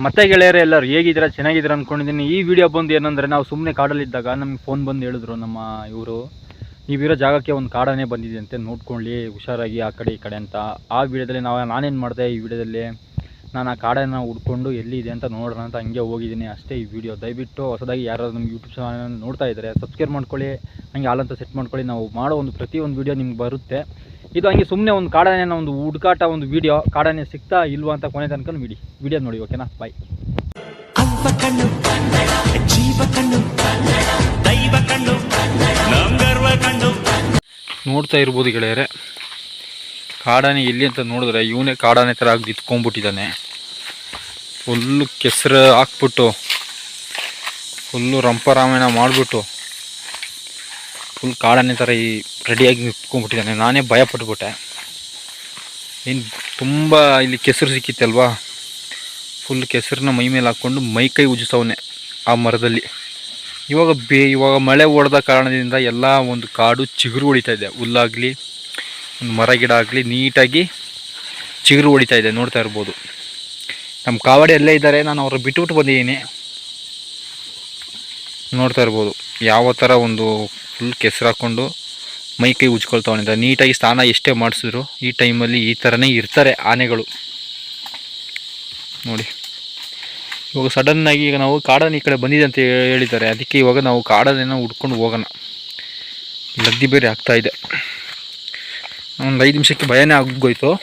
ಮತ್ತೆ ಗೆಳೆಯರೆ, ಎಲ್ಲರೂ ಹೇಗಿದ್ದೀರಾ? ಚೆನ್ನಾಗಿದ್ದೀರಾ ಅಂದ್ಕೊಂಡಿದ್ದೀನಿ ಈ ವಿಡಿಯೋ ಬಂದು ಏನಂದರೆ, ನಾವು ಸುಮ್ಮನೆ ಕಾಡಲ್ಲಿದ್ದಾಗ ನಮಗೆ ಫೋನ್ ಬಂದು ಹೇಳಿದ್ರು ನಮ್ಮ ಇವರು, ನೀವಿರೋ ಜಾಗಕ್ಕೆ ಒಂದು ಕಾಡನೇ ಬಂದಿದೆ ಅಂತೆ ನೋಡ್ಕೊಳ್ಳಿ, ಹುಷಾರಾಗಿ ಆ ಕಡೆ ಈ ಕಡೆ ಅಂತ. ಆ ವಿಡಿಯೋದಲ್ಲಿ ನಾವು, ನಾನೇನು ಮಾಡಿದೆ ಈ ವಿಡಿಯೋದಲ್ಲಿ ನಾನು ಆ ಕಾಡನ್ನು ಹುಡ್ಕೊಂಡು ಎಲ್ಲಿದೆ ಅಂತ ನೋಡೋಣ ಅಂತ ಹಂಗೆ ಹೋಗಿದ್ದೀನಿ ಅಷ್ಟೇ ಈ ವಿಡಿಯೋ ದಯವಿಟ್ಟು ಹೊಸದಾಗಿ ಯಾರಾದ್ರು ನಮ್ಮ ಯೂಟ್ಯೂಬ್ ಚಾನಲ್ ನೋಡ್ತಾ ಇದ್ದಾರೆ ಸಬ್ಸ್ಕ್ರೈಬ್ ಮಾಡ್ಕೊಳ್ಳಿ, ಹಂಗೆ ಹಾಲಂತ ಸೆಟ್ ಮಾಡ್ಕೊಳ್ಳಿ. ನಾವು ಮಾಡೋ ಒಂದು ಪ್ರತಿಯೊಂದು ವಿಡಿಯೋ ನಿಮ್ಗೆ ಬರುತ್ತೆ. ಇದು ಹಂಗೆ ಸುಮ್ಮನೆ ಒಂದು ಕಾಡಾನೆ ಒಂದು ಹುಡುಕಾಟ ಒಂದು ವಿಡಿಯೋ ಕಾಡಾನೆ ಸಿಗ್ತಾ ಇಲ್ವಾ ಅಂತ ಕೊನೆ ತನಕ ಬಿಡಿ ವಿಡಿಯೋ ನೋಡಿ ಓಕೆನಾ ಬಾಯ್ ನೋಡ್ತಾ ಇರ್ಬೋದು ಗೆಳೆಯರೆ. ಕಾಡಾನೆ ಎಲ್ಲಿ ಅಂತ ನೋಡಿದ್ರೆ ಇವನೇ ಕಾಡಾನೆ ಥರ ಆಗಿ ಇತ್ಕೊಂಡ್ಬಿಟ್ಟಿದ್ದಾನೆ ಫುಲ್ಲು ಕೆಸರು ಹಾಕ್ಬಿಟ್ಟು ಫುಲ್ಲು ರಂಪರಾಮಾಯಣ ಮಾಡಿಬಿಟ್ಟು ಫುಲ್ ಕಾಡಾನೆ ಥರ ಈ ರೆಡಿಯಾಗಿ ನಿಂತ್ಕೊಂಡ್ಬಿಟ್ಟಿದ್ದಾನೆ ನಾನೇ ಭಯ ಪಟ್ಬಿಟ್ಟೆ ಏನು ತುಂಬ ಇಲ್ಲಿ ಕೆಸರು ಸಿಕ್ಕಿತ್ತಲ್ವಾ ಫುಲ್ ಕೆಸರನ್ನ ಮೈ ಮೇಲೆ ಹಾಕ್ಕೊಂಡು ಮೈ ಕೈ ಉಜ್ಜಿಸವನೆ ಆ ಮರದಲ್ಲಿ. ಇವಾಗ ಬೇ, ಇವಾಗ ಮಳೆ ಓಡದ ಕಾರಣದಿಂದ ಎಲ್ಲ ಒಂದು ಕಾಡು ಚಿಗುರು ಹೊಡಿತಾ ಇದೆ. ಹುಲ್ಲಾಗಲಿ ಒಂದು ಮರ, ಗಿಡ ಆಗಲಿ ನೀಟಾಗಿ ಚಿಗುರು ಹೊಡಿತಾ ಇದೆ. ನೋಡ್ತಾ ಇರ್ಬೋದು. ನಮ್ಮ ಕಾವಡಿ ಅಲ್ಲೇ ಇದ್ದಾರೆ. ನಾನು ಅವ್ರ ಬಿಟ್ಟುಬಿಟ್ಟು ಬಂದಿದ್ದೀನಿ. ನೋಡ್ತಾ ಇರ್ಬೋದು. ಯಾವ ಥರ ಒಂದು ಫುಲ್ ಕೆಸರು ಹಾಕ್ಕೊಂಡು ಮೈ ಕೈ ಉಜ್ಕೊಳ್ತಾವನಿಂದ ನೀಟಾಗಿ ಸ್ನಾನ ಎಷ್ಟೇ ಮಾಡಿಸಿದ್ರು ಈ ಟೈಮಲ್ಲಿ ಈ ಥರನೇ ಇರ್ತಾರೆ ಆನೆಗಳು. ನೋಡಿ. ಇವಾಗ ಸಡನ್ನಾಗಿ ಈಗ ನಾವು ಕಾಡನ್ನು ಈ ಕಡೆ ಬಂದಿದೆ ಅಂತ ಹೇಳಿದ್ದಾರೆ. ಅದಕ್ಕೆ ಇವಾಗ ನಾವು ಕಾಡನ್ನೇನೋ ಹುಡ್ಕೊಂಡು ಹೋಗೋಣ. ಲದ್ದಿ ಬೇರೆ ಇದೆ. ಒಂದು ಐದು ನಿಮಿಷಕ್ಕೆ ಭಯನೇ ಆಗೋಯ್ತು.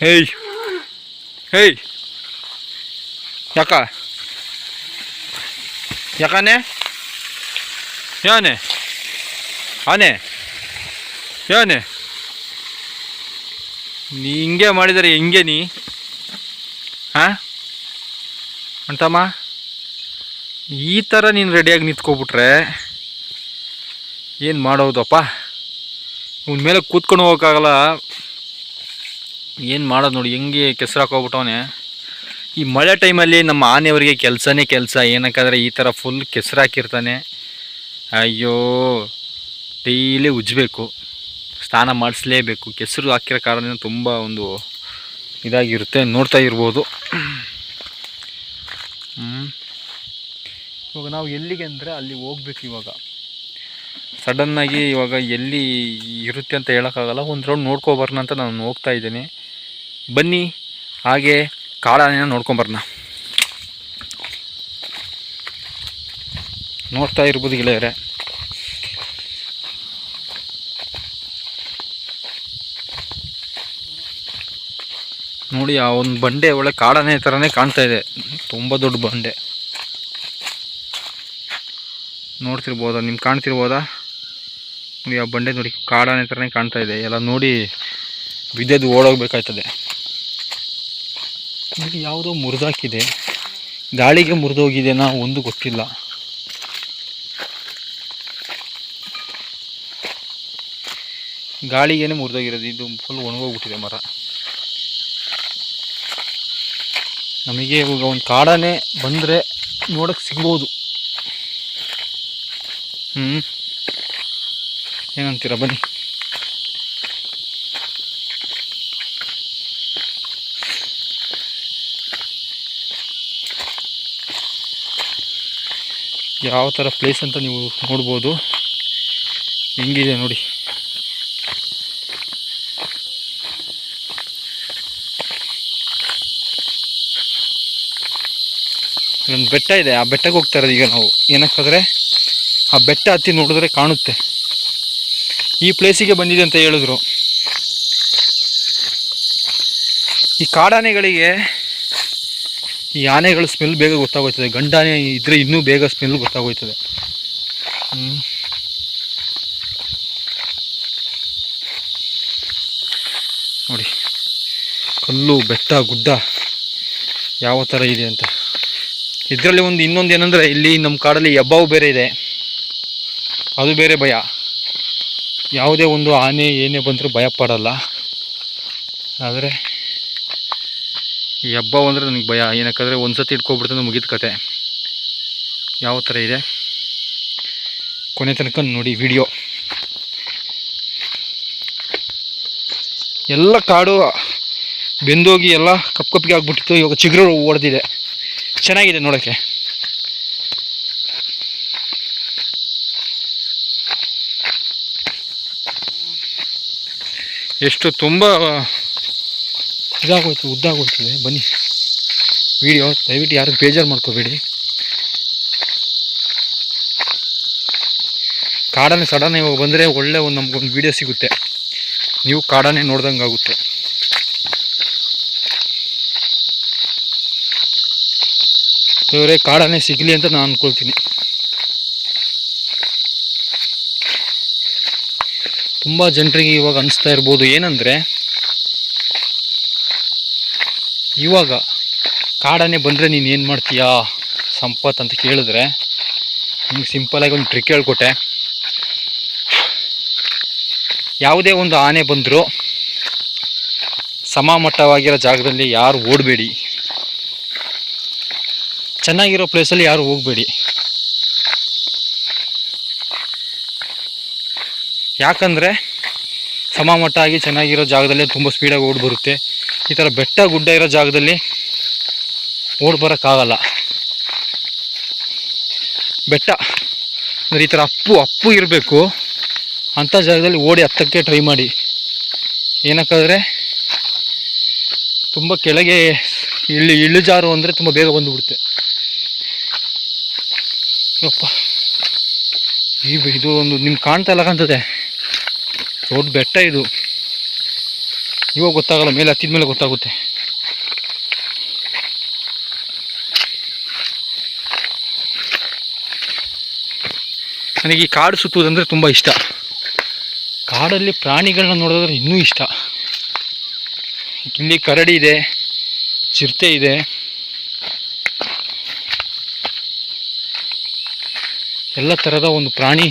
ಹೇಯ್. ಹೇಯ್. ಯಾಕ? ಯಾಕಾನೆ? ಯಾನೆ? ಆನೆ. ಯಾನೆ? ನೀ ಹಿಂಗೆ ಮಾಡಿದರೆ ಹೆಂಗೆ ನೀ? ಹಾಂ? ಅಂತಮ್ಮ, ಈ ಥರ ನೀನು ರೆಡಿಯಾಗಿ ನಿಂತ್ಕೊಬಿಟ್ರೆ ಏನು ಮಾಡೋದಪ್ಪ? ಇವನ ಮೇಲೆ ಕೂತ್ಕೊಂಡು ಹೋಗೋಕ್ಕಾಗಲ್ಲ. ಏನು ಮಾಡೋದು ನೋಡಿ, ಹೆಂಗೆ ಕೆಸರು ಹಾಕೋಗ್ಬಿಟ್ಟವನೆ ಈ ಮಳೆ ಟೈಮಲ್ಲಿ ನಮ್ಮ ಆನೆಯವರಿಗೆ ಕೆಲಸನೇ ಕೆಲಸ. ಏನಕ್ಕಾದ್ರೆ ಈ ಥರ ಫುಲ್ ಕೆಸರು ಹಾಕಿರ್ತಾನೆ ಅಯ್ಯೋ. ಡೈಲಿ ಉಜ್ಜಬೇಕು, ಸ್ನಾನ ಮಾಡಿಸ್ಲೇಬೇಕು. ಕೆಸರು ಹಾಕಿರೋ ಕಾರಣ ತುಂಬ ಒಂದು ಇದಾಗಿರುತ್ತೆ, ನೋಡ್ತಾ ಇರ್ಬೋದು. ಇವಾಗ ನಾವು ಎಲ್ಲಿಗೆ ಅಂದರೆ ಅಲ್ಲಿ ಹೋಗ್ಬೇಕು ಇವಾಗ. ಸಡನ್ನಾಗಿ ಇವಾಗ ಎಲ್ಲಿ ಇರುತ್ತೆ ಅಂತ ಹೇಳೋಕ್ಕಾಗಲ್ಲ, ಒಂದು ರೌಂಡ್ ನೋಡ್ಕೊಬರೋಣ ಅಂತ ನಾನು ಹೋಗ್ತಾ ಇದ್ದೀನಿ. ಬನ್ನಿ, ಹಾಗೆ ಕಾಡಾನೆನ ನೋಡ್ಕೊಂಬರೋಣ ನೋಡ್ತಾ ಇರ್ಬೋದು ಗೆಳೆಯರೆ. ನೋಡಿ, ಆ ಒಂದು ಬಂಡೆ ಒಳ್ಳೆ ಕಾಡಾನೆ ಥರನೇ ಕಾಣ್ತಾ ಇದೆ. ತುಂಬ ದೊಡ್ಡ ಬಂಡೆ. ನೋಡ್ತಿರ್ಬೋದಾ? ನಿಮ್ಗೆ ಕಾಣ್ತಿರ್ಬೋದಾ? ನೋಡಿ, ಆ ಬಂಡೆ ನೋಡಿ, ಕಾಡಾನೆ ಥರನೇ ಕಾಣ್ತಾ ಇದೆ. ಎಲ್ಲ ನೋಡಿ, ಬಿದ್ದದ್ದು ಓಡೋಗ್ಬೇಕಾಯ್ತದೆ. ನೋಡಿ, ಯಾವುದೋ ಮುರಿದಾಕಿದೆ. ಗಾಳಿಗೆ ಮುರಿದೋಗಿದೆನಾ ಒಂದು ಗೊತ್ತಿಲ್ಲ. ಗಾಳಿಗೇನೆ ಮುರಿದೋಗಿರೋದು. ಇದು ಫುಲ್ ಒಣಗೋಗ್ಬಿಟ್ಟಿದೆ ಮರ. ನಮಗೆ ಇವಾಗ ಒಂದು ಕಾಡಾನೆ ಬಂದರೆ ನೋಡಕ್ಕೆ ಸಿಗ್ಬೋದು. ಹ್ಞೂ ಏನಂತೀರ ಬನ್ನಿ. ಯಾವ ಥರ ಪ್ಲೇಸ್ ಅಂತ ನೀವು ನೋಡ್ಬೋದು. ಹೆಂಗಿದೆ ನೋಡಿ. ಒಂದು ಬೆಟ್ಟ ಇದೆ. ಆ ಬೆಟ್ಟಕ್ಕೆ ಹೋಗ್ತಾ ಇರೋದು ಈಗ ನಾವು. ಏನಕ್ಕಾದ್ರೆ ಆ ಬೆಟ್ಟ ಹತ್ತಿ ನೋಡಿದ್ರೆ ಕಾಣುತ್ತೆ. ಈ ಪ್ಲೇಸಿಗೆ ಬಂದಿದೆ ಅಂತ ಹೇಳಿದ್ರು. ಈ ಕಾಡಾನೆಗಳಿಗೆ ಈ ಆನೆಗಳು ಸ್ಮೆಲ್ ಬೇಗ ಗೊತ್ತಾಗೋಯ್ತದೆ. ಗಂಡಾನೆ ಇದ್ರೆ ಇನ್ನೂ ಬೇಗ ಸ್ಮೆಲ್ ಗೊತ್ತಾಗೋಯ್ತದೆ. ನೋಡಿ. ಕಲ್ಲು, ಬೆಟ್ಟ, ಗುಡ್ಡ ಯಾವ ಥರ ಇದೆ ಅಂತ. ಇದರಲ್ಲಿ ಒಂದು ಇನ್ನೊಂದು ಏನಂದರೆ, ಇಲ್ಲಿ ನಮ್ಮ ಕಾಡಲ್ಲಿ ಹೆಬ್ಬಾವು ಬೇರೆ ಇದೆ. ಅದು ಬೇರೆ ಭಯ. ಯಾವುದೇ ಒಂದು ಆನೆ, ಏನೇ ಬಂದರೂ ಭಯ ಪಡಲ್ಲ. ಆದರೆ ಈ ಹೆಬ್ಬಾವು ಅಂದರೆ ನನಗೆ ಭಯ. ಏನಕ್ಕಂದರೆ ಒಂದು ಸತಿ ಇಟ್ಕೊಬಿಡ್ತಂದ್ರೆ ಮುಗಿದ ಕತೆ. ಯಾವ ಥರ ಇದೆ? ಕೊನೆ ತನಕ ನೋಡಿ ವಿಡಿಯೋ. ಎಲ್ಲ ಕಾಡು ಬೆಂದೋಗಿ ಎಲ್ಲ ಕಪ್ಪು ಕಪ್ಪಿಗೆ ಆಗಿಬಿಟ್ಟಿತ್ತು. ಇವಾಗ ಚಿಗುರು ಹೊಡೆದಿದೆ ಚೆನ್ನಾಗಿದೆ ನೋಡೋಕ್ಕೆ. ಎಷ್ಟು ತುಂಬ ಇದಾಗೋಯ್ತು ಉದ್ದಾಗೋಯ್ತದೆ ಬನ್ನಿ. ವಿಡಿಯೋ ದಯವಿಟ್ಟು ಯಾರು ಬೇಜಾರು ಮಾಡ್ಕೋಬೇಡಿ. ಕಾಡನೆ ಸಡನ್ ಇವಾಗ ಬಂದರೆ ಒಳ್ಳೆ ಒಂದು ನಮಗೊಂದು ವಿಡಿಯೋ ಸಿಗುತ್ತೆ. ನೀವು ಕಾಡನ್ನೇ ನೋಡ್ದಂಗೆ ಆಗುತ್ತೆ ಇವರೇ ಕಾಡನೇ ಸಿಗಲಿ ಅಂತ ನಾನು ಅಂದ್ಕೊಳ್ತೀನಿ ತುಂಬ ಜನರಿಗೆ ಇವಾಗ ಅನಿಸ್ತಾ ಇರ್ಬೋದು. ಏನಂದರೆ, ಇವಾಗ ಕಾಡನೆ ಬಂದರೆ ನೀನು ಏನು ಮಾಡ್ತೀಯಾ? ಸಂಪತ್ ಅಂತ ಕೇಳಿದ್ರೆ, ನಿಮ್ಗೆ ಸಿಂಪಲಾಗಿ ಒಂದು ಟ್ರಿಕ್ ಹೇಳ್ಕೊಟ್ಟೆ. ಯಾವುದೇ ಒಂದು ಆನೆ ಬಂದರೂ, ಸಮಮಟ್ಟವಾಗಿರೋ ಜಾಗದಲ್ಲಿ ಯಾರು ಓಡಬೇಡಿ. ಚೆನ್ನಾಗಿರೋ ಪ್ಲೇಸಲ್ಲಿ ಯಾರು ಹೋಗಬೇಡಿ. ಯಾಕಂದರೆ ಸಮಮಟ್ಟ ಆಗಿ ಚೆನ್ನಾಗಿರೋ ಜಾಗದಲ್ಲಿ ತುಂಬ ಸ್ಪೀಡಾಗಿ ಓಡಿ ಬರುತ್ತೆ. ಈ ಥರ ಬೆಟ್ಟ ಗುಡ್ಡ ಇರೋ ಜಾಗದಲ್ಲಿ ಓಡಿ ಬರೋಕ್ಕಾಗಲ್ಲ. ಬೆಟ್ಟ ಅಂದರೆ ಈ ಥರ ಅಪ್ಪು ಅಪ್ಪು ಇರಬೇಕು. ಅಂಥ ಜಾಗದಲ್ಲಿ ಓಡಿ ಹತ್ತಕ್ಕೆ ಟ್ರೈ ಮಾಡಿ. ಏನಕ್ಕಾದರೆ ತುಂಬ ಕೆಳಗೆ ಇಳಿ ಇಳಿಜಾರು ಅಂದರೆ ತುಂಬ ಬೇಗ ಬಂದುಬಿಡುತ್ತೆ. ಯಪ್ಪ ಈ ಇದು ಒಂದು ನಿಮ್ಗೆ ಕಾಣ್ತಾ ಇಲ್ಲ ಕಾಣ್ತದೆ. ದೊಡ್ಡ ಬೆಟ್ಟ ಇದು. ಇವಾಗ ಗೊತ್ತಾಗಲ್ಲ, ಮೇಲೆ ಹತ್ತಿದ ಮೇಲೆ ಗೊತ್ತಾಗುತ್ತೆ. ನನಗೆ ಈ ಕಾಡು ಸುತ್ತುವುದಂದರೆ ತುಂಬ ಇಷ್ಟ. ಕಾಡಲ್ಲಿ ಪ್ರಾಣಿಗಳನ್ನ ನೋಡೋದ್ರೆ ಇನ್ನೂ ಇಷ್ಟ. ಇಲ್ಲಿ ಕರಡಿ ಇದೆ, ಚಿರತೆ ಇದೆ. ಎಲ್ಲ ಥರದ ಒಂದು ಪ್ರಾಣಿ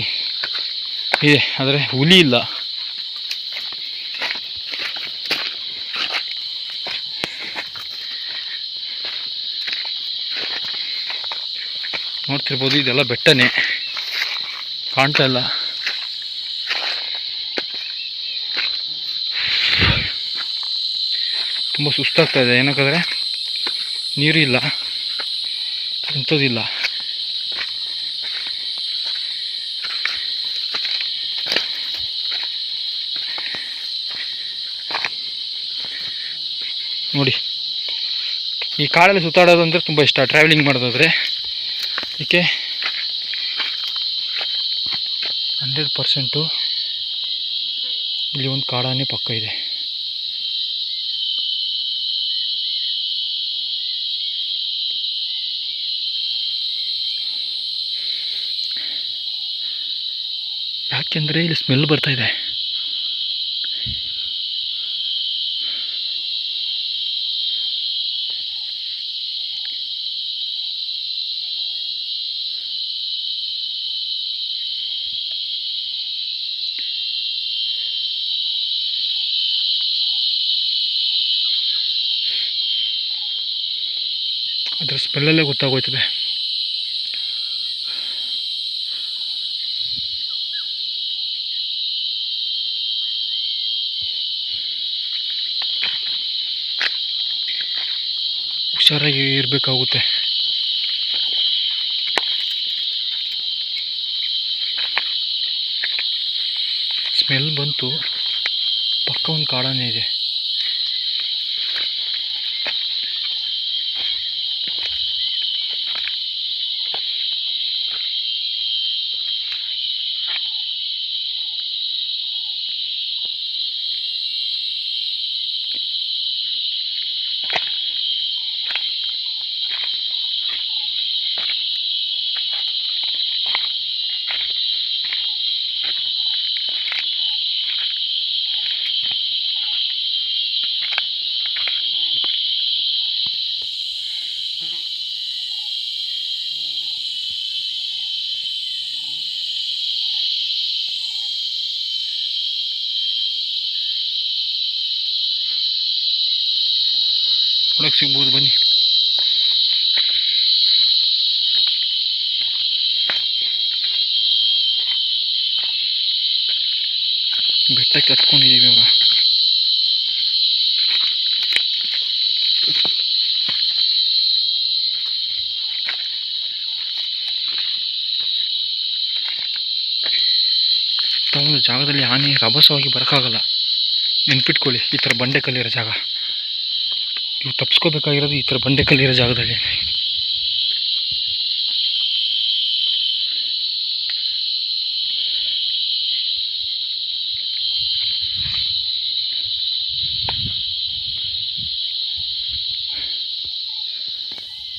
ಇದೆ, ಆದರೆ ಹುಲಿ ಇಲ್ಲ. ನೋಡ್ತಿರ್ಬೋದು ಇದೆಲ್ಲ ಬೆಟ್ಟನೇ, ಕಾಣ್ತಾ ಇಲ್ಲ. ತುಂಬ ಸುಸ್ತಾಗ್ತಾ ಇದೆ, ಏನಕ್ಕಾದ್ರೆ ನೀರು ಇಲ್ಲ ಎಂಥದಿಲ್ಲ ನೋಡಿ. ಈ ಕಾಡಲ್ಲಿ ಸುತ್ತಾಡೋದು ಅಂದರೆ ತುಂಬ ಇಷ್ಟ ಟ್ರಾವೆಲಿಂಗ್ ಮಾಡೋದಾದರೆ. ಅದಕ್ಕೆ ಹಂಡ್ರೆಡ್ ಪರ್ಸೆಂಟು ಇಲ್ಲಿ ಒಂದು ಕಾಡಾನೆ ಪಕ್ಕ ಇದೆ. ಯಾಕೆಂದರೆ ಇಲ್ಲಿ ಸ್ಮೆಲ್ ಬರ್ತಾ ಇದೆ ಅದರ ಸ್ಮೆಲ್ಲಲ್ಲೇ ಗೊತ್ತಾಗೋಯ್ತದೆ. ಹುಷಾರಾಗಿ ಇರಬೇಕಾಗುತ್ತೆ. ಸ್ಮೆಲ್ ಬಂತು. ಪಕ್ಕ ಒಂದು ಕಾಡಾನೆ ಇದೆ. रक्सी बोध बनी बेटा कत्को नहीं जीवी होगा जगह हानि रभस बरक नेपिटी इतर बंडे कल जगह ನೀವು ತಪ್ಪಿಸ್ಕೋಬೇಕಾಗಿರೋದು ಈ ಥರ ಬಂಡೆ ಕಲ್ಲಿರೋ ಜಾಗದಲ್ಲಿ.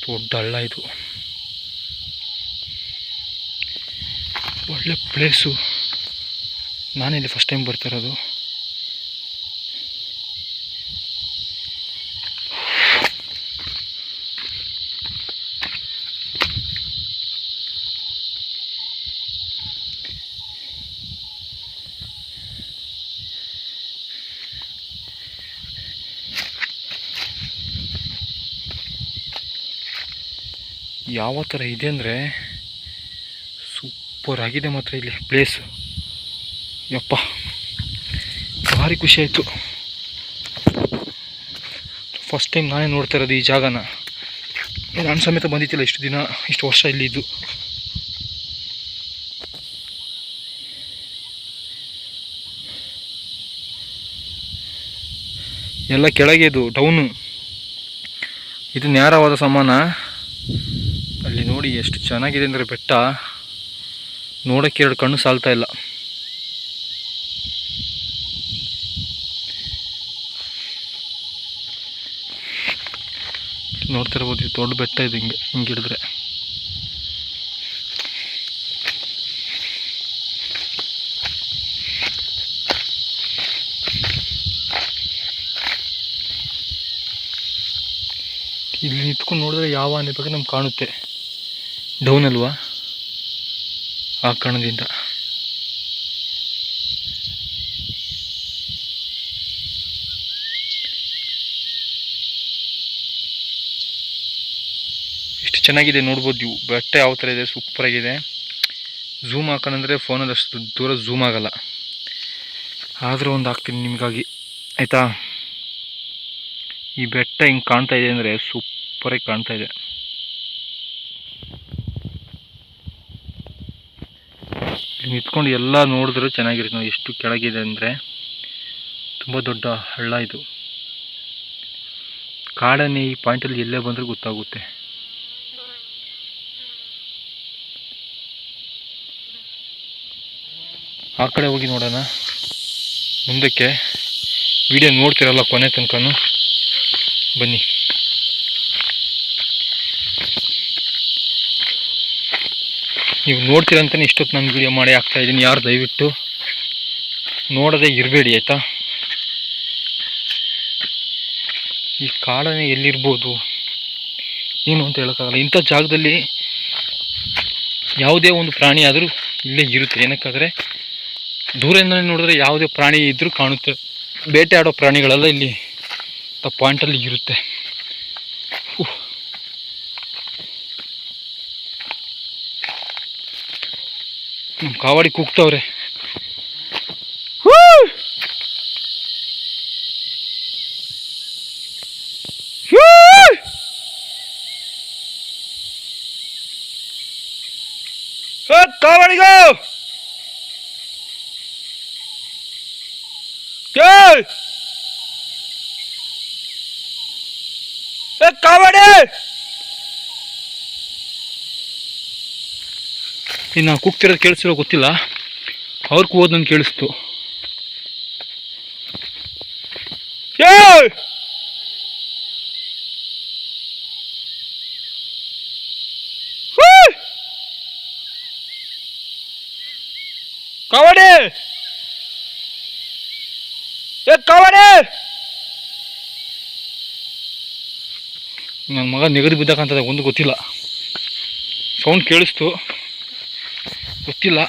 ದೊಡ್ಡ ಹಳ್ಳ ಇದು. ಒಳ್ಳೆ ಪ್ಲೇಸು ನಾನಿಲ್ಲಿ ಫಸ್ಟ್ ಟೈಮ್ ಬರ್ತಾ ಯಾವ ಥರ ಇದೆ ಅಂದರೆ ಸೂಪರ್ ಆಗಿದೆ ಮಾತ್ರ ಇಲ್ಲಿ ಪ್ಲೇಸು ಯಪ್ಪ, ಭಾರಿ ಖುಷಿ ಆಯಿತು. ಫಸ್ಟ್ ಟೈಮ್ ನಾನೇ ನೋಡ್ತಾ ಇರೋದು ಈ ಜಾಗನ. ನಾನು ಸಮೇತ ಬಂದಿತ್ತಿಲ್ಲ ಇಷ್ಟು ದಿನ, ಇಷ್ಟು ವರ್ಷ ಇಲ್ಲಿ ಇದ್ದು ಎಲ್ಲ ಕೆಳಗೆ ಇದು ಡೌನು ಇದು ನ್ಯಾರವಾದ ಸಮಾನ? ನೋಡಿ ಎಷ್ಟು ಚೆನ್ನಾಗಿದೆ ಅಂದರೆ ಬೆಟ್ಟ. ನೋಡೋಕ್ಕೆ ಎರಡು ಕಣ್ಣು ಸಾಲ್ತಾ ಇಲ್ಲ. ನೋಡ್ತಿರ್ಬೋದು ಇದು ದೊಡ್ಡ ಬೆಟ್ಟ ಇದೆ ಹಿಂಗೆ ಹಿಂಗೆ ಹಿಡಿದ್ರೆ. ಇಲ್ಲಿ ನಿಂತ್ಕೊಂಡು ನೋಡಿದ್ರೆ ಯಾವ ಆನೆ ಬಗ್ಗೆ ನಮ್ಗೆ ಕಾಣುತ್ತೆ. ಡೌನ್ ಅಲ್ವಾ ಆ ಕಣದಿಂದ ಎಷ್ಟು ಚೆನ್ನಾಗಿದೆ ನೋಡ್ಬೋದು ನೀವು. ಬೆಟ್ಟ ಯಾವ ಥರ ಇದೆ? ಸೂಪರ್ ಆಗಿದೆ. ಝೂಮ್ ಹಾಕೋಣಂದ್ರೆ ಫೋನಲ್ಲಿ ಅಷ್ಟು ದೂರ ಝೂಮ್ ಆಗಲ್ಲ. ಆದರೂ ಒಂದು ಹಾಕ್ತೀನಿ ನಿಮಗಾಗಿ. ಆಯಿತಾ? ಈ ಬೆಟ್ಟ ಹಿಂಗೆ ಕಾಣ್ತಾ ಇದೆ ಅಂದರೆ ಸೂಪರಾಗಿ ಕಾಣ್ತಾ ಇದೆ. ನಿಂತ್ಕೊಂಡು ಎಲ್ಲ ನೋಡಿದ್ರು ಚೆನ್ನಾಗಿರುತ್ತೆ ನೋಡಿ, ಎಷ್ಟು ಕೆಳಗಿದೆ ಅಂದರೆ. ತುಂಬ ದೊಡ್ಡ ಹಳ್ಳ ಇದು. ಕಾಡನ್ನೇ ಈ ಪಾಯಿಂಟಲ್ಲಿ ಎಲ್ಲೇ ಬಂದರೂ ಗೊತ್ತಾಗುತ್ತೆ. ಆ ಕಡೆ ಹೋಗಿ ನೋಡೋಣ. ಮುಂದಕ್ಕೆ. ವಿಡಿಯೋ ನೋಡ್ತಿರಲ್ಲ ಕೊನೆ ತನಕನೂ. ಬನ್ನಿ. ನೀವು ನೋಡ್ತೀರಂತಾನೆ ಇಷ್ಟೊತ್ತು ನಾನು ವಿಡಿಯೋ ಮಾಡಿ ಆಗ್ತಾ ಇದ್ದೀನಿ. ಯಾರು ದಯವಿಟ್ಟು ನೋಡದೆ ಇರಬೇಡಿ, ಆಯಿತಾ? ಈ ಕಾಡನೆ ಎಲ್ಲಿರ್ಬೋದು? ಏನು ಅಂತ ಹೇಳೋಕ್ಕಾಗಲ್ಲ. ಇಂಥ ಜಾಗದಲ್ಲಿ ಯಾವುದೇ ಒಂದು ಪ್ರಾಣಿ ಆದರೂ ಇಲ್ಲೇ ಇರುತ್ತೆ. ಏನಕ್ಕಾದರೆ ದೂರದಿಂದಲೇ ನೋಡಿದ್ರೆ ಯಾವುದೇ ಪ್ರಾಣಿ ಇದ್ದರೂ ಕಾಣುತ್ತೆ. ಬೇಟೆ ಆಡೋ ಪ್ರಾಣಿಗಳೆಲ್ಲ ಇಲ್ಲಿ ಪಾಯಿಂಟಲ್ಲಿ ಇರುತ್ತೆ. ಕಾವಾಡಿ ಕೂಗ್ತವ್ರೆ. ಕಾವಾಡಿಗೋ! ಏಯ್! ಏ ಕಾವಾಡಿ! ಇನ್ನು ಕೂಗ್ತಿರೋದು ಕೇಳಿಸಿರೋ ಗೊತ್ತಿಲ್ಲ. ಅವ್ರ ಕೂಗೋದು ನನ್ಗೆ ಕೇಳಿಸ್ತು! ಕಾವಾಡಿ! ಏ, ಕವಡೆ! ನನ್ನ ಮಗ ನಿಗದಿ ಬಿದ್ದಕ್ಕಂಥದ್ದು ಒಂದು ಗೊತ್ತಿಲ್ಲ. ಸೌಂಡ್ ಕೇಳಿಸ್ತು. ಗೊತ್ತಿಲ್ಲ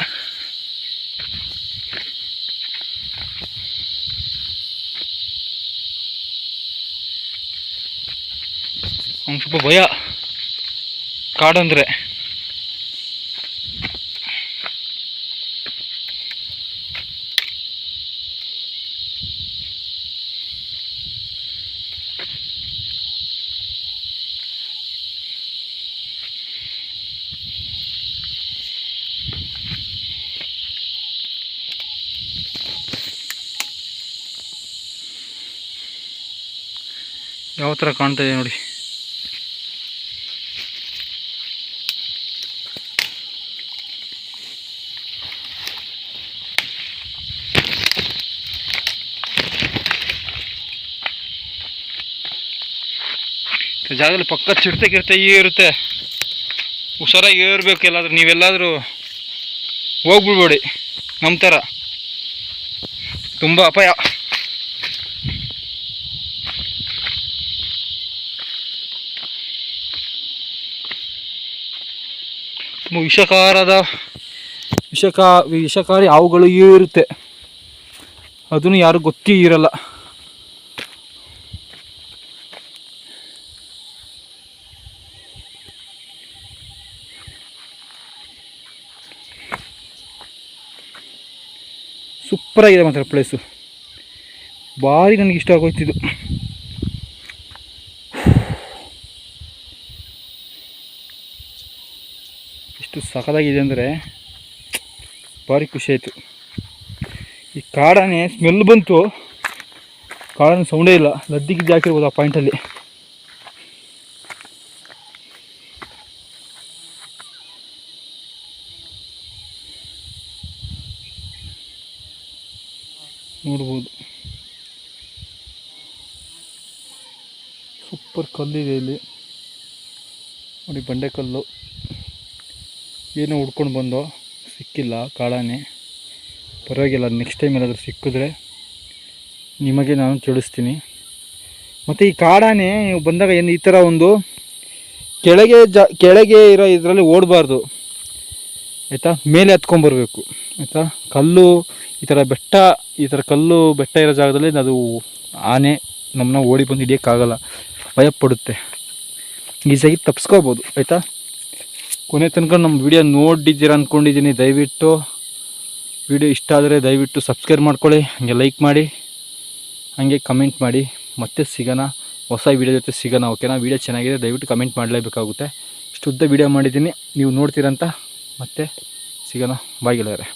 ಅವ್ನಿಗೆ ಸ್ವಲ್ಪ ಭಯ ಕಾಡಂದ್ರೆ ಯಾವ ಥರ ಕಾಣ್ತಾ ಇದೆ ನೋಡಿ. ಜಾಗದಲ್ಲಿ ಪಕ್ಕ ಚಿಡ್ತೆ ಈ ಇರುತ್ತೆ. ಹುಷಾರಾಗಿ ಏರ್ಬೇಕು ಎಲ್ಲಾದರೂ, ನೀವೆಲ್ಲಾದರೂ ಹೋಗ್ಬಿಡ್ಬೇಡಿ. ನಮ್ಮ ಥರ. ತುಂಬ ಅಪಾಯ. ತುಂಬ ವಿಷಕಾರದ ವಿಷಕಾ, ವಿಷಕಾರಿ ಹಾವುಗಳು ಇರುತ್ತೆ ಅದನ್ನು ಯಾರು ಗೊತ್ತೇ ಇರಲ್ಲ. ಸೂಪರಾಗಿದೆ ಮಾತ್ರ ಪ್ಲೇಸು ಭಾರಿ ನನಗೆ ಇಷ್ಟ ಆಗೋಯ್ತಿದ್ದು ಎಷ್ಟು ಸಖತ್ತಾಗಿದೆ ಅಂದರೆ ಭಾರಿ ಖುಷಿ ಆಯಿತು. ಈ ಕಾಡಾನೆ ಸ್ಮೆಲ್ ಬಂತು. ಕಾಡಾನೆ ಸೌಂಡೇ ಇಲ್ಲ. ಲದ್ದಿಗಿದ್ದು ಹಾಕಿರ್ಬೋದು ಆ ಪಾಯಿಂಟಲ್ಲಿ ನೋಡ್ಬೋದು. ಸೂಪರ್ ಕಲ್ಲಿದೆ ಇಲ್ಲಿ. ನೋಡಿ ಬಂಡೆಕಲ್ಲು ಏನೋ ಹುಡ್ಕೊಂಡು ಬಂದೋ ಸಿಕ್ಕಿಲ್ಲ ಕಾಡಾನೆ ಪರವಾಗಿಲ್ಲ ನೆಕ್ಸ್ಟ್ ಟೈಮ್ ಏನಾದರೂ ಸಿಕ್ಕಿದ್ರೆ ನಿಮಗೆ ನಾನು ತಿಳಿಸ್ತೀನಿ. ಮತ್ತು ಈ ಕಾಡಾನೆ ನೀವು ಬಂದಾಗ ಏನು ಈ ಥರ ಒಂದು ಕೆಳಗೆ ಜ, ಕೆಳಗೆ ಇರೋ ಇದರಲ್ಲಿ ಓಡಬಾರ್ದು. ಆಯಿತಾ? ಮೇಲೆ ಹತ್ಕೊಂಬರ್ಬೇಕು ಆಯಿತಾ? ಕಲ್ಲು, ಈ ಥರ ಬೆಟ್ಟ, ಈ ಥರ ಕಲ್ಲು, ಬೆಟ್ಟ ಇರೋ ಜಾಗದಲ್ಲಿ ಅದು ಆನೆ ನಮ್ಮನ್ನ ಓಡಿ ಬಂದು ಹಿಡಿಯೋಕ್ಕಾಗಲ್ಲ. ಭಯಪಡುತ್ತೆ. ಈಸಿಯಾಗಿ ತಪ್ಸ್ಕೋಬೋದು. ಆಯಿತಾ? ಕೊನೆ ತನಕ ನಮ್ಮ ವಿಡಿಯೋ ನೋಡಿದ್ದೀರಾ ಅಂದ್ಕೊಂಡಿದ್ದೀನಿ ದಯವಿಟ್ಟು. ವಿಡಿಯೋ ಇಷ್ಟ ಆದರೆ ದಯವಿಟ್ಟು ಸಬ್ಸ್ಕ್ರೈಬ್ ಮಾಡ್ಕೊಳ್ಳಿ, ಹಾಗೆ ಲೈಕ್ ಮಾಡಿ, ಹಾಗೆ ಕಮೆಂಟ್ ಮಾಡಿ. ಮತ್ತೆ ಸಿಗೋಣ, ಹೊಸ ವಿಡಿಯೋ ಜೊತೆ ಸಿಗೋಣ ಓಕೆನಾ ವೀಡಿಯೋ ಚೆನ್ನಾಗಿದೆ, ದಯವಿಟ್ಟು ಕಮೆಂಟ್ ಮಾಡಲೇಬೇಕಾಗುತ್ತೆ. ಇಷ್ಟು ಉದ್ದ ವಿಡಿಯೋ ಮಾಡಿದ್ದೀನಿ, ನೀವು ನೋಡ್ತೀರಂತ ಮತ್ತೆ ಸಿಗೋಣ. ಬಾಯ್ ಗೆಳೆಯರೆ.